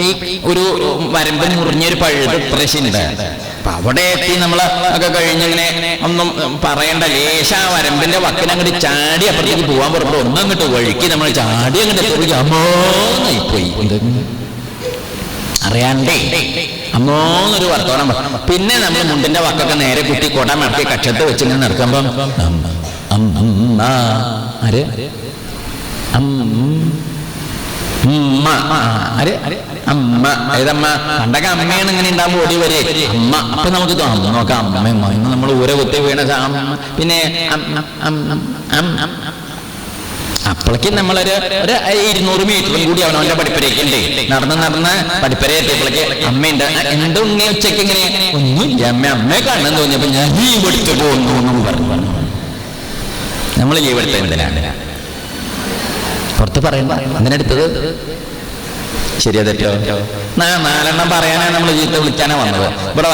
അപ്പൊ ഈ ഒരു വരമ്പ് മുറിഞ്ഞൊരു പഴുത് പ്രശ്നമുണ്ട് അപ്പൊ അവിടെ എത്തി നമ്മൾ ഒക്കെ കഴിഞ്ഞിങ്ങനെ ഒന്നും പറയണ്ട ലേശ വരമ്പിന്റെ വക്കിനങ്ങോട്ട് ചാടി അപ്പുറത്തേക്ക് പോവാൻ പറഞ്ഞു ഒന്നും അങ്ങോട്ട് വഴുക്കി നമ്മൾ ചാടി അങ്ങോട്ട് അമ്മോന്നായി അറിയാണ്ടേ അമ്മോന്നൊരു വർത്തമാനം പിന്നെ നമ്മൾ മുണ്ടിന്റെ വക്കൊക്കെ നേരെ കുത്തി കൊട മടക്കി കക്ഷത്ത് വെച്ച് ഇങ്ങനെ നടക്കുമ്പം അമ്മ, ആര് അമ്മ ആര് അമ്മ ഏതമ്മ? പണ്ടൊക്കെ അമ്മയാണ് ഇങ്ങനെ ഉണ്ടാകുമ്പോൾ ഓടി വരെ അമ്മ അപ്പൊ നമുക്ക് തോന്നും നോക്കാം അമ്മ ഇന്ന് നമ്മൾ ഊര കുത്തി വീണ പിന്നെ. അപ്പോഴേക്കും നമ്മളൊരു ഒരു ഇരുന്നൂറ് മീറ്ററും കൂടി അവനവന്റെ പഠിപ്പരയ്ക്ക് ഉണ്ട്. നടന്ന് നടന്ന് പടിപ്പര എത്തിയപ്പോഴേക്ക് അമ്മയുണ്ട്. എന്തോ ഇങ്ങനെ ഉച്ചയ്ക്ക് ഇങ്ങനെ ഒന്നുമില്ല. അമ്മ അമ്മയെ കാണാൻ തോന്നിയപ്പോ ഞാൻ ലീവ് എടുത്ത് പോകുന്നു എന്നും പറഞ്ഞു. നമ്മൾ ലീവ് എടുത്ത എന്തിനാണ്? പുറത്ത് പറയണ്ട എന്തിനെടുത്തത് ശരിയാ തെറ്റോ? നാലെണ്ണം പറയാനാണ് നമ്മൾ ജീവിതത്തെ വിളിക്കാനാ വന്നത്. ഇവിടെ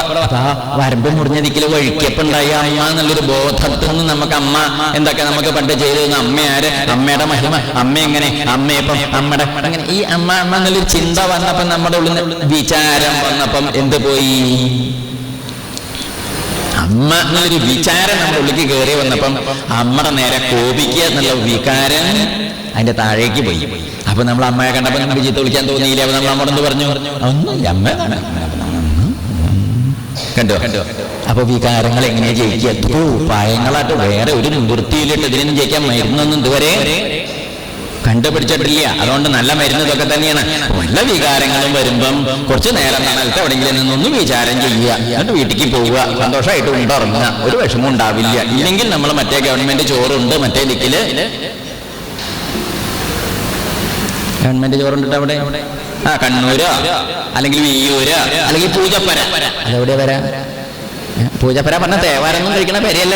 വരമ്പ് മുറിഞ്ഞതിക്കൽ വഴിക്കപ്പുണ്ടായി അമ്മ എന്നുള്ളൊരു ബോധത്തിൽ നിന്ന് നമുക്ക് അമ്മ എന്തൊക്കെ നമുക്ക് പണ്ട് ചെയ്തു അമ്മ ആര്? അമ്മയുടെ മഹിമ. അമ്മ എങ്ങനെ? അമ്മയപ്പം അമ്മയുടെ അങ്ങനെ ഈ അമ്മ അമ്മ എന്നുള്ളൊരു ചിന്ത വന്നപ്പം നമ്മുടെ ഉള്ളിൽ വിചാരം വന്നപ്പം എന്ത് പോയി? അമ്മ എന്നൊരു വിചാരം നമ്മുടെ ഉള്ളിലേക്ക് കയറി വന്നപ്പം അമ്മയുടെ നേരെ കോപിക്കുക എന്നുള്ള വികാരം അതിന്റെ താഴേക്ക് പോയി. അപ്പൊ നമ്മൾ അമ്മയെ കണ്ടപ്പോ നമുക്ക് ചീത്ത വിളിക്കാൻ തോന്നിയില്ല. അപ്പൊ നമ്മൾ അമ്മയോട് എന്ത് പറഞ്ഞു? ഒന്നുമില്ല അമ്മ. കണ്ടോ കണ്ടോ? അപ്പൊ വികാരങ്ങൾ എങ്ങനെ ജയിക്കുക? ഉപായങ്ങളായിട്ട് വേറെ ഒരു നിവൃത്തിയിലിട്ട് ഇതിനൊന്നും ജയിക്കാൻ മരുന്നൊന്നും ഇതുവരെ കണ്ടുപിടിച്ചിട്ടില്ല. അതുകൊണ്ട് നല്ല മരുന്നതൊക്കെ തന്നെയാണ്. നല്ല വികാരങ്ങളും വരുമ്പം കുറച്ച് നേരം തണലത്ത് എവിടെയെങ്കിലും നിന്നൊന്നും വിചാരം ചെയ്യുക. എന്നിട്ട് വീട്ടിലേക്ക് പോവുക. സന്തോഷമായിട്ട് ഉണ്ടറങ്ങുക. ഒരു വിഷമം ഉണ്ടാവില്ല. ഇല്ലെങ്കിൽ നമ്മൾ മറ്റേ ഗവൺമെന്റ് ചോറുണ്ട് മറ്റേ ദിക്കിൽ. ഗവൺമെന്റ് ചോറുണ്ട് അവിടെ? ആ കണ്ണൂരോ. അല്ലെങ്കിൽ വിയ്യൂരോ. അല്ലെങ്കിൽ പൂജപ്പര. അതെവിടെ വരാ? പൂജപ്പര പറഞ്ഞ തേവാരൊന്നും കഴിക്കണ പെരയല്ല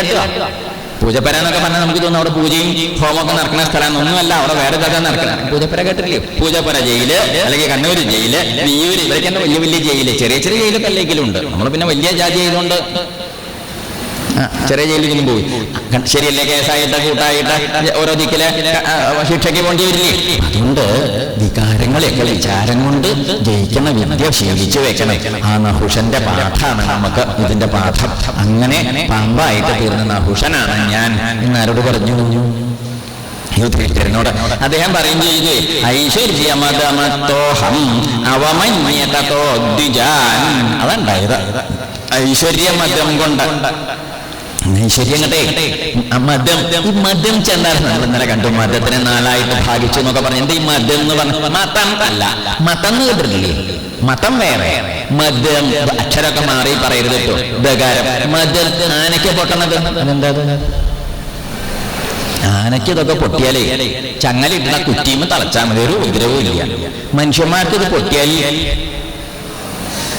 പൂജപ്പര എന്നൊക്കെ പറഞ്ഞാൽ നമുക്ക് തോന്നുന്നു അവിടെ പൂജയും ഹോമൊക്കെ നടക്കുന്ന സ്ഥലം. ഒന്നുമല്ല അവിടെ വേറെ കഥ നടക്കണം. പൂജപ്പര കേട്ടില്ലേ പൂജപ്പര ജയിൽ അല്ലെങ്കിൽ കണ്ണൂർ ജയിൽ നീയൂര് ഇവരൊക്കെ വലിയ വലിയ ജയിൽ. ചെറിയ ചെറിയ ജയിലൊക്കെ അല്ലെങ്കിലും ഉണ്ട്. നമ്മൾ പിന്നെ വലിയ ജാതി ചെയ്തുകൊണ്ട് ആ, ചെറിയ ജയിലിലും പോയി. ശരിയല്ലേ കേസായിട്ട് കൂട്ടായിട്ട്? ഓരോ ദിക്കിലെ ശിക്ഷയ്ക്ക് പോണ്ടി വരില്ലേ? അതുകൊണ്ട് വികാരങ്ങളെയൊക്കെ വിചാരം കൊണ്ട് ജയിക്കുന്ന വിദ്യ ശീലിച്ചു വെക്കണം. ആ നഹുഷന്റെ പാഠാണ് നമുക്ക് ഇതിന്റെ പാഠം. അങ്ങനെ പാമ്പായിട്ട് തീർന്ന നഹുഷനാണ് ഞാൻ. ഇന്നാരോട് പറഞ്ഞു? യുധിഷ്ഠിരനോട് അദ്ദേഹം പറയും ചെയ്തു. അതുണ്ടായത് ഐശ്വര്യമതം കൊണ്ട് കണ്ടേ ആ മദ്യം ഈ മദ്യം ചെന്നാൽ നമ്മൾ ഇന്നലെ കണ്ടു. മദ്യത്തിനെ നാലായിട്ട് ഭാഗിച്ചു എന്നൊക്കെ പറഞ്ഞു. എന്താ ഈ മദ്യം എന്ന് പറഞ്ഞു? മതം അല്ല. മതം എന്ന് കേട്ടിട്ടില്ലേ മതം വേറെ. മദ്യം അക്ഷരമൊക്കെ മാറി പറയരുത് കേട്ടോ. ദകാരം മദ്യം ആനയ്ക്ക് പൊട്ടണത്. അതെന്താ അത്? ആനയ്ക്ക് ഇതൊക്കെ പൊട്ടിയാലേ ചങ്ങലിട്ടുന്ന കുറ്റിയും തളച്ചാൽ മതി. ഒരു ഉപദ്രവവും ഇല്ല. മനുഷ്യന്മാർക്ക് ഇത് പൊട്ടിയാൽ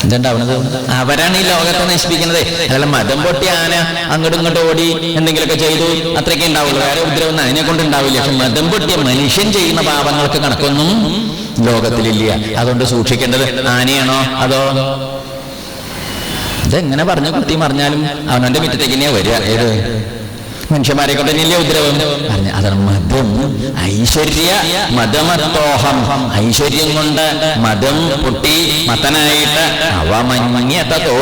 ഇതുണ്ടാവണത് അവരാണ് ഈ ലോകത്തെ നശിപ്പിക്കുന്നത് അതല്ല മതം പൊട്ടി ആന അങ്ങോട്ടും ഇങ്ങോട്ടും ഓടി എന്തെങ്കിലുമൊക്കെ ചെയ്തു അത്രയ്ക്കേ ഉണ്ടാവുള്ളൂ. വേറെ ഉപദ്രവം അതിനെ കൊണ്ട് ഉണ്ടാവില്ല. പക്ഷെ മതം പൊട്ടിയ മനുഷ്യൻ ചെയ്യുന്ന പാപങ്ങൾക്ക് കണക്കൊന്നും ലോകത്തിലില്ല. അതുകൊണ്ട് സൂക്ഷിക്കേണ്ടത് ആനയാണോ? അതോ ഇതെങ്ങനെ പറഞ്ഞു കുട്ടി മറിഞ്ഞാലും അവനവന്റെ മുറ്റത്തേക്ക് തന്നെയാ വരിക. ഏത്? മനുഷ്യന്മാരെ കൊണ്ട് തന്നെയല്ലേ ഉദ്രവം. പറഞ്ഞു അതാണ് മതം ഐശ്വര്യ മതമത്തോഹം ഐശ്വര്യം കൊണ്ട് മതം പൊട്ടി മതനായിട്ട് അവമന്യതോ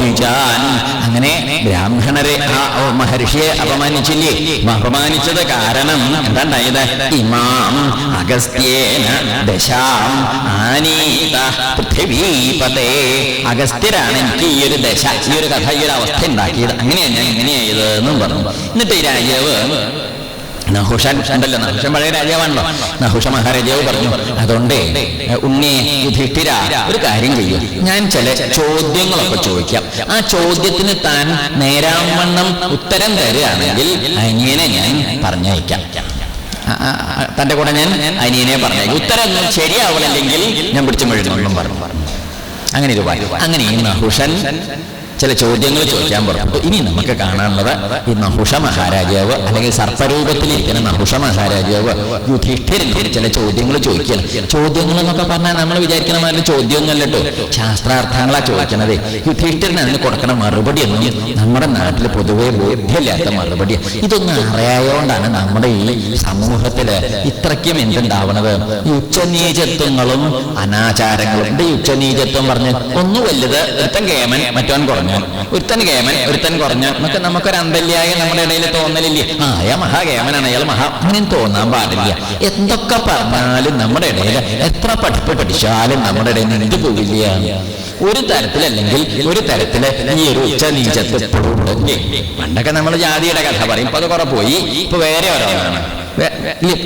ദ്വിജാൻ. അങ്ങനെ ബ്രാഹ്മണരെ ആ മഹർഷിയെ അപമാനിച്ചില്ലേ? അപമാനിച്ചത് കാരണം എന്താണ്ടായത്? ഇമാം അഗസ്ത്യേന ദശാം ആനീത പൃഥ്വീപതേ. അഗസ്ത്യരാണ് എനിക്ക് ഈ ഒരു ദശ ഈ ഒരു കഥ ഈ ഒരു അവസ്ഥ ഉണ്ടാക്കിയത്. അങ്ങനെയാണ് ഞാൻ ഇങ്ങനെയായത് എന്നും പറഞ്ഞു. ഈ രാജാവ്. നഹുഷൻ ഉണ്ടല്ലോ നഹുഷൻ പഴയ രാജാവാണല്ലോ. നഹുഷ മഹാരാജാവ് പറഞ്ഞു അതുകൊണ്ട് ഉണ്ണി യുധിഷ്ഠിര ഒരു കാര്യം ചെയ്യും. ഞാൻ ചില ചോദ്യങ്ങളൊക്കെ ചോദിക്കാം. ആ ചോദ്യത്തിന് താൻ നേരാവണ്ണം ഉത്തരം തരുകയാണെങ്കിൽ അനിയനെ ഞാൻ പറഞ്ഞയക്കാം. തന്റെ കൂടെ ഞാൻ അനിയനെ പറഞ്ഞേക്കും ഉത്തരം ശരിയാവില്ലെങ്കിൽ ഞാൻ പിടിച്ചു മെഴുകുന്നു പറഞ്ഞു. അങ്ങനെ ഒരു അങ്ങനെ ഈ നഹുഷൻ ചില ചോദ്യങ്ങൾ ചോദിക്കാൻ പുറപ്പെട്ടു ഇനി നമുക്ക് കാണാനുള്ളത് ഈ നഹുഷ മഹാരാജാവ് അല്ലെങ്കിൽ സർപ്പരൂപത്തിലിരിക്കുന്ന നഹുഷ മഹാരാജാവ് യുധിഷ്ഠിരനോട് ചില ചോദ്യങ്ങൾ ചോദിക്കണം ചോദ്യങ്ങൾ എന്നൊക്കെ പറഞ്ഞാൽ നമ്മൾ വിചാരിക്കുന്ന മാതിരി ചോദ്യമൊന്നുമല്ലോ ശാസ്ത്രാർത്ഥങ്ങളാ ചോദിക്കണത്. യുധിഷ്ഠിരൻ അതിന് കൊടുക്കണ മറുപടി ഒന്നും നമ്മുടെ നാട്ടിൽ പൊതുവെ ബോധ്യമില്ലാത്ത മറുപടി ഇതൊന്നും അറിയായോണ്ടാണ് നമ്മുടെ ഈ സമൂഹത്തിൽ ഇത്രയ്ക്കും എന്തുണ്ടാവണത്? ഉച്ചനീചത്വങ്ങളും അനാചാരങ്ങളും. ഈ ഉച്ചനീചത്വം പറഞ്ഞ്? ഒന്ന് വലുത് ഒരുത്തൻ കേമൻ മറ്റവൻ കുറഞ്ഞു. ഒരുത്തൻ കേമൻ ഒരുത്തൻ കുറഞ്ഞു എന്നൊക്കെ നമുക്കൊരു അന്തല്യായ നമ്മുടെ ഇടയിൽ തോന്നലില്ലേ? ആ അയാൾ മഹാകേമനാണ് അയാൾ മഹാ അങ്ങനെ തോന്നാൻ പാടില്ല. എന്തൊക്കെ പറഞ്ഞാലും നമ്മുടെ ഇടയിൽ എത്ര പഠിപ്പ് പഠിച്ചാലും നമ്മുടെ ഇടയിൽ നിന്ന് പോകില്ല ഒരു തരത്തിലല്ലെങ്കിൽ ഒരു തരത്തിൽ ഈ ഒരു ഉച്ച ഇല്ലേ? പണ്ടൊക്കെ നമ്മൾ ജാതിയുടെ കഥ പറയും ഇപ്പൊ അത് കുറെ പോയി. ഇപ്പൊ വേറെ വേ-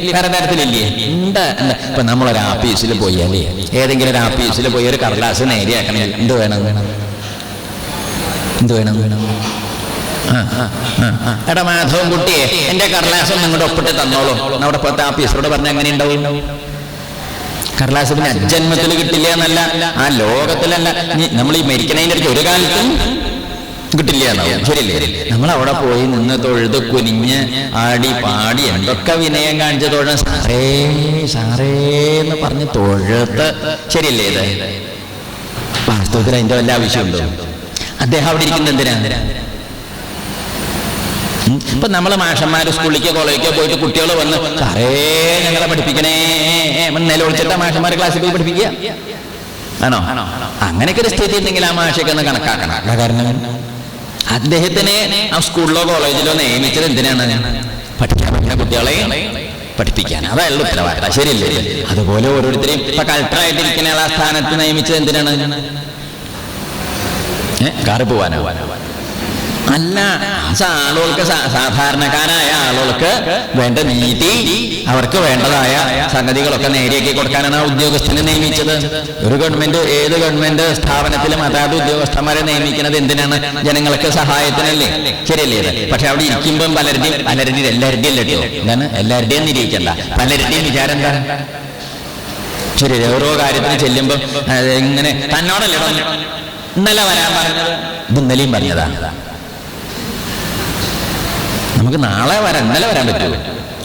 വേറെ തരത്തിലില്ലേ? ഉണ്ട് ഇപ്പൊ നമ്മളൊരു ആഫീസിൽ പോയി അല്ലേ? ഏതെങ്കിലും ഒരു ആഫീസിൽ പോയി ഒരു കടലാസ് നേരെയാക്കണമെങ്കിൽ എന്ത് വേണം? എന്ത് വേണം. എടാ മാധവൻ കുട്ടിയെ എന്റെ കടലാസം നിങ്ങളുടെ ഒപ്പിട്ട് തന്നോളൂ. നമ്മുടെ പത്ത് ആഫീസറോട് പറഞ്ഞ എങ്ങനെ ഉണ്ടാവും കടലാസ് പിന്നെ അജന്മത്തിൽ കിട്ടില്ല എന്നല്ല ആ ലോകത്തിലല്ല. നമ്മൾ ഈ മരിക്കണതിന്റെ അടുത്ത് ഒരു കാലത്തും കിട്ടില്ല ശരിയല്ലേ? നമ്മൾ അവിടെ പോയി നിന്ന് തൊഴുത് കുനിഞ്ഞ് ആടി പാടി എന്തൊക്കെ വിനയം കാണിച്ച തൊഴ സാറേ സാറേ എന്ന് പറഞ്ഞ് തൊഴുത്ത്. ശരിയല്ലേ ഇത്? വാസ്തവത്തിൽ അതിന്റെ വല്ല ആവശ്യമുണ്ടോ? അദ്ദേഹം അവിടെ ഇരിക്കുന്ന എന്തിനാ. ഇപ്പൊ നമ്മളെ മാഷന്മാര് സ്കൂളിലേക്കോ കോളേജിലേക്കോ പോയിട്ട് കുട്ടികൾ വന്ന് സാറേ ഞങ്ങളെ പഠിപ്പിക്കണേ. നിലവിളിച്ചിട്ട് മാഷന്മാര് ക്ലാസ്സിൽ പോയി പഠിപ്പിക്കുക. ആണോ? അങ്ങനെയൊക്കെ ഒരു സ്ഥിതി ഉണ്ടെങ്കിൽ ആ മാഷൊക്കെ ഒന്ന് കണക്കാക്കണം. കാരണം? അദ്ദേഹത്തിനെ ആ സ്കൂളിലോ കോളേജിലോ നിയമിച്ചത് എന്തിനാണ്? പഠിക്കാൻ പറ്റുന്ന കുട്ടികളെ പഠിപ്പിക്കാൻ. അതല്ല ഉത്തരവാദിത്തം. ശരിയല്ലേ? അതുപോലെ ഓരോരുത്തരെയും ഇപ്പൊ കളക്ടറായിട്ടിരിക്കുന്ന ആ സ്ഥാനത്ത് നിയമിച്ചത് എന്തിനാണ്? കാറ് പോവാനോ? അല്ല ആളുകൾക്ക് സാധാരണക്കാരായ ആളുകൾക്ക് വേണ്ട നീതി അവർക്ക് വേണ്ടതായ സംഗതികളൊക്കെ നേരെയാക്കി കൊടുക്കാനാണ് ആ ഉദ്യോഗസ്ഥനെ നിയമിച്ചത്. ഒരു ഗവൺമെന്റ് ഏത് ഗവൺമെന്റ് സ്ഥാപനത്തിലും അതാത് ഉദ്യോഗസ്ഥന്മാരെ നിയമിക്കുന്നത് എന്തിനാണ്? ജനങ്ങൾക്ക് സഹായത്തിനല്ലേ? ശരിയല്ലേ പക്ഷെ അവിടെ ഇരിക്കുമ്പം പലരുടെയും പലരുടെയും എല്ലാവരുടെയും അല്ലേ എന്താണ്? എല്ലാവരുടെയും നിരീക്കല്ല പലരുടെയും വിചാരം എന്താണ്? ശരി ഓരോ കാര്യത്തിന് ചെല്ലുമ്പോൾ ഇങ്ങനെ തന്നോടല്ലേ ഇന്നലെ വരാൻ പറഞ്ഞത്? ഇത് ഇന്നലെയും പറഞ്ഞതാണ് നമുക്ക് നാളെ വരാൻ ഇന്നലെ വരാൻ പറ്റുമോ?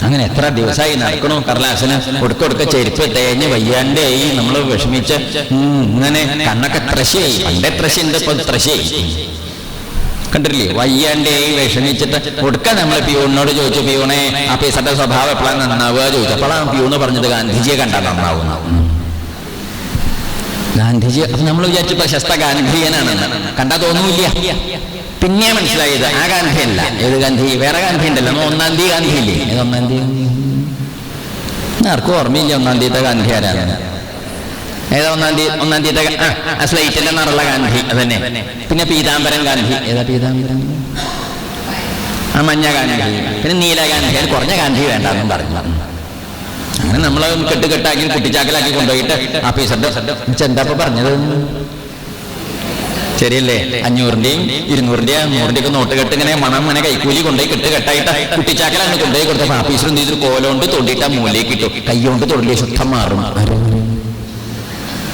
അങ്ങനെ എത്ര ദിവസമായി നടക്കണു? കടലാസിന് കൊടുക്കൊടുക്ക ചെരുപ്പ് തേഞ്ഞ് വയ്യാണ്ടായി നമ്മൾ വിഷമിച്ച് ഇങ്ങനെ കണ്ണൊക്കെ ത്രശയായി. പണ്ടേ ത്രശയുണ്ട് ഇപ്പൊ ത്രശയായി. കണ്ടില്ലേ വയ്യാണ്ടായി വിഷമിച്ചിട്ട് കൊടുക്ക നമ്മൾ പിയൂണിനോട് ചോദിച്ചു പിയൂണെ ആ പീസന്റെ സ്വഭാവം എപ്പോഴാണ് നന്നാവുക? ചോദിച്ചു. അപ്പോഴാണ് പിയൂണ് പറഞ്ഞത് ഗാന്ധിജിയെ കണ്ടാൽ നന്നാവുന്ന ഗാന്ധിജി അപ്പൊ നമ്മൾ വിചാരിച്ചു പ്രശസ്ത ഗാന്ധിയനാണ് കണ്ടാ തോന്നൂല്ല. പിന്നെ മനസ്സിലായത് ആ ഗാന്ധി അല്ല ഏത് ഗാന്ധി? വേറെ ഗാന്ധി ഉണ്ടല്ലോ നമ്മൾ ഒന്നാം തീയതി ഗാന്ധി ഇല്ലേ ഏത് ഒന്നാം തീയതി? ആർക്കും ഓർമ്മയില്ല ഒന്നാം തീയതി ഗാന്ധി ആരാണ്. ഏതാ ഒന്നാം തീയതി? ഒന്നാം തീയതി ആ സ്ലൈറ്റിന്റെ നിറുള്ള ഗാന്ധി. അതന്നെ. പിന്നെ പീതാംബരൻ ഗാന്ധി. ഏതാ പീതാംബരൻ? ആ മഞ്ഞ ഗാന്ധി. പിന്നെ നീല ഗാന്ധി. കുറഞ്ഞ ഗാന്ധി വേണ്ടെന്നും പറഞ്ഞു. അങ്ങനെ നമ്മൾ കെട്ടുകെട്ടാക്കി കുട്ടിച്ചാക്കലാക്കി കൊണ്ടുപോയിട്ട് ആഫീസറുടെ എന്താ പറഞ്ഞത്? ശരിയല്ലേ? അഞ്ഞൂറിന്റെയും ഇരുന്നൂറിന്റെയും നൂറിന്റെ ഒക്കെ നോട്ട് കെട്ട് ഇങ്ങനെ മണം ഇങ്ങനെ കൈക്കൂലി കൊണ്ടുപോയി കെട്ട് കെട്ടായിട്ട് കുട്ടിച്ചാക്കലാണ് കൊണ്ടുപോയി കൊടുത്തപ്പോ ആഫീസർ എന്ത് ചെയ്തു? കോലോണ്ട് തൊണ്ടിട്ട് ആ മൂലയ്ക്ക് ഇട്ടു. കൈകൊണ്ട് തൊണ്ടി ശുദ്ധം മാറും.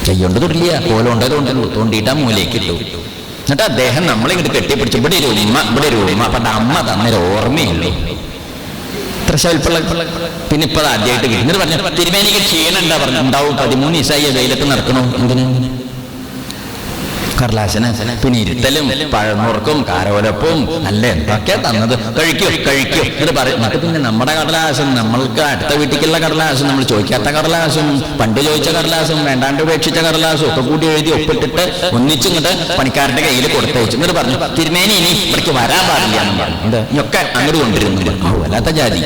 കൈകൊണ്ട് തൊടില്ല? കോലോണ്ടത് തൊണ്ടുള്ളൂ തൊണ്ടിട്ട് ആ മൂലയ്ക്ക് ഇട്ടു. എന്നിട്ട് അദ്ദേഹം നമ്മളിങ്ങോട്ട് കെട്ടിപ്പിടിച്ചു. ഇവിടെ ഒരു ഉമ്മ ഇവിടെ ഒരു ഉമ്മ. അപ്പൊ അമ്മ തന്നൊരു ഓർമ്മയുള്ളൂ പിന്നെ ഇപ്പൊ ആദ്യമായിട്ട് എന്നിട്ട് പറഞ്ഞു തിരുമേനിക്ക് ക്ഷീണം ഉണ്ടാ പറഞ്ഞു ഉണ്ടാവും പതിമൂന്ന് ദിവസമായി വെയിലത്ത് നടക്കണോ. എന്തിനു? കർലാശന പിന്നെ ഇരുത്തലും പഴമുറുക്കും കാരവലപ്പും അല്ല എന്തൊക്കെയാ തന്നത്? കഴിക്കും കഴിക്കും. ഇത് പറയും. എന്നിട്ട് പിന്നെ നമ്മുടെ കടലാശം നമ്മൾക്ക് അടുത്ത വീട്ടിലേക്കുള്ള കടലാശം നമ്മൾ ചോദിക്കാത്ത കടലാശം പണ്ട് ചോദിച്ച കടലാശം വേണ്ടാണ്ട് ഉപേക്ഷിച്ച കടലാശം ഒക്കെ കൂടി എഴുതി ഒപ്പിട്ടിട്ട് ഒന്നിച്ചിങ്ങോട്ട് പണിക്കാരന്റെ കയ്യിൽ കൊടുത്തയച്ചു. എന്നിട്ട് പറഞ്ഞു തിരുമേനി ഇനി ഇവിടേക്ക് വരാൻ പാടില്ല എന്ന് പറഞ്ഞു. ഇതൊക്കെ അങ്ങോട്ട് കൊണ്ടിരുന്നു ഓ വല്ലാത്ത ജാതി.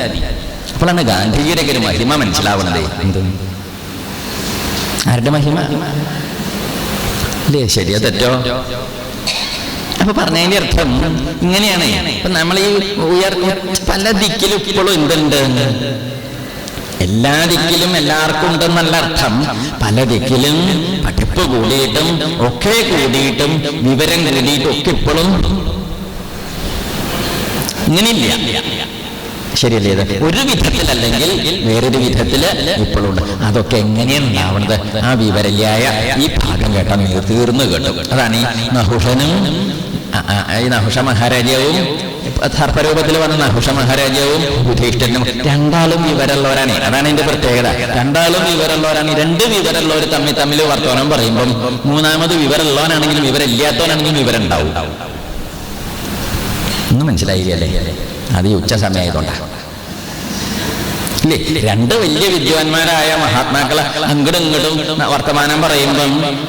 അപ്പോഴാണ് ഗാന്ധിജിയുടെ ഒരു മഹിമ മനസ്സിലാവുന്നത്. ആരുടെ മഹിമ? അല്ലേ ശരിയാ തെറ്റോ അപ്പൊ പറഞ്ഞതിന്റെ അർത്ഥം ഇങ്ങനെയാണ്. ഇപ്പൊ നമ്മൾ ഈ ഉയർ പല ദിക്കിലും ഇപ്പോഴും എന്തുണ്ട് എല്ലാ ദിക്കിലും എല്ലാവർക്കും ഉണ്ടെന്നല്ല അർത്ഥം. പല ദിക്കിലും പഠിപ്പ് കൂടിയിട്ടും ഒക്കെ കൂടിയിട്ടും വിവരം കൂടിയിട്ടും ഒക്കെ ഇപ്പോഴും ഇങ്ങനെയില്ല. ശരിയല്ലേ ഇത്? ഒരു വിധത്തിലല്ലെങ്കിൽ വേറൊരു വിധത്തിൽ ഇപ്പോഴുണ്ട്. അതൊക്കെ എങ്ങനെയാണ് ഉണ്ടാവുന്നത് ആ വിവരല്യായ ഈ ഭാഗം കേട്ടാൽ നിങ്ങൾ തീർന്നു കേട്ടു. അതാണ് ഈ നഹുഷനും ഈ നഹുഷ മഹാരാജാവും സർപ്പരൂപത്തിൽ വന്ന നഹുഷ മഹാരാജാവും യുധിഷ്ഠിരനും രണ്ടാളും വിവരമുള്ളവരാണ്. അതാണ് എന്റെ പ്രത്യേകത. രണ്ടാളും വിവരമുള്ളവരാണ്. രണ്ട് വിവരമുള്ളവർ തമ്മിൽ തമ്മിൽ വർത്തമാനം പറയുമ്പം മൂന്നാമത് വിവരമുള്ളവനാണെങ്കിലും വിവരമില്ലാത്തവനാണെങ്കിലും വിവരം ഉണ്ടാവും ഒന്നും മനസ്സിലായില്ലേ? അത് ഈ ഉച്ച സമയമായതുകൊണ്ടാണ് ഇല്ലേ രണ്ട് വലിയ വിദ്വാൻമാരായ മഹാത്മാക്കളെ അങ്ങോട്ടും ഇങ്ങോട്ടും വർത്തമാനം പറയുമ്പം